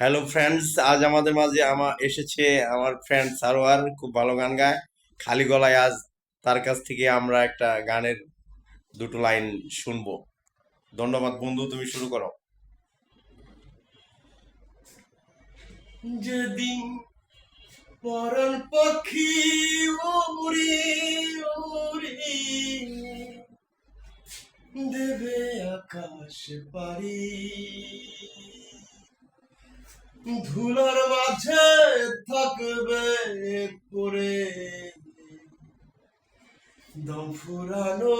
Hello friends আজ আমাদের মাঝে আমার এসেছে আমার ফ্রেন্ড সারোয়ার। খুব ভালো গান গায়। খালি গলায় আজ তার কাছ থেকে আমরা একটা গানের দুটো লাইন শুনব। ধন্যবাদ বন্ধু, তুমি শুরু করো। উড়ি দেবে আকাশ পারি ধুলার মাঝে থাকবে করে। দম ফুরানো।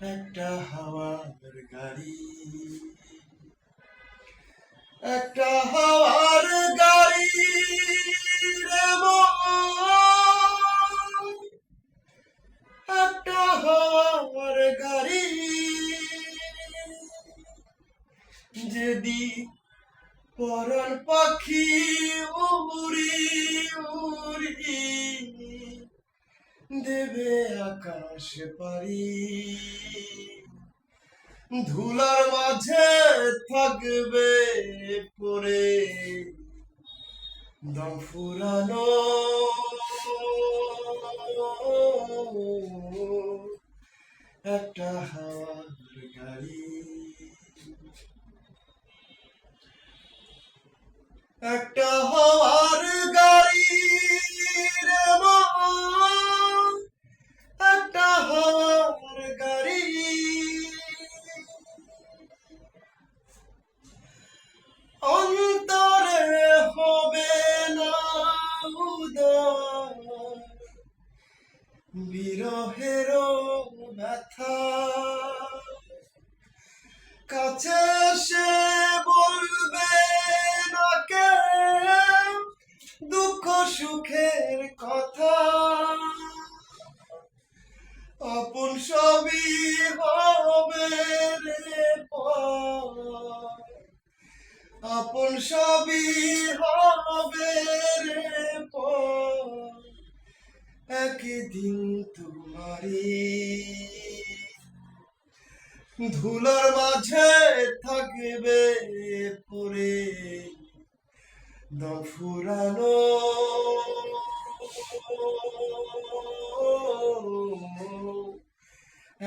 একটা হাওয়ার গাড়ি। একটা হাওয়ার গাড়ি। যদি পরাণ পাখি উড়ি উড়ি দেবে আকাশ পারি ধুলার মাঝে থাকবে পরে দম ফুরানো। একটা হাওয়ার গাড়ি। একটা হাওয়ার গাড়ি একটা হাওয়ার গাড়ি। অন্তরে হবে না বিরহের ব্যথা। আপন সবই হবে রে আপন সবই হবে রে একদিন তোমারি ধুলার মাঝে থাকবে পরে। দম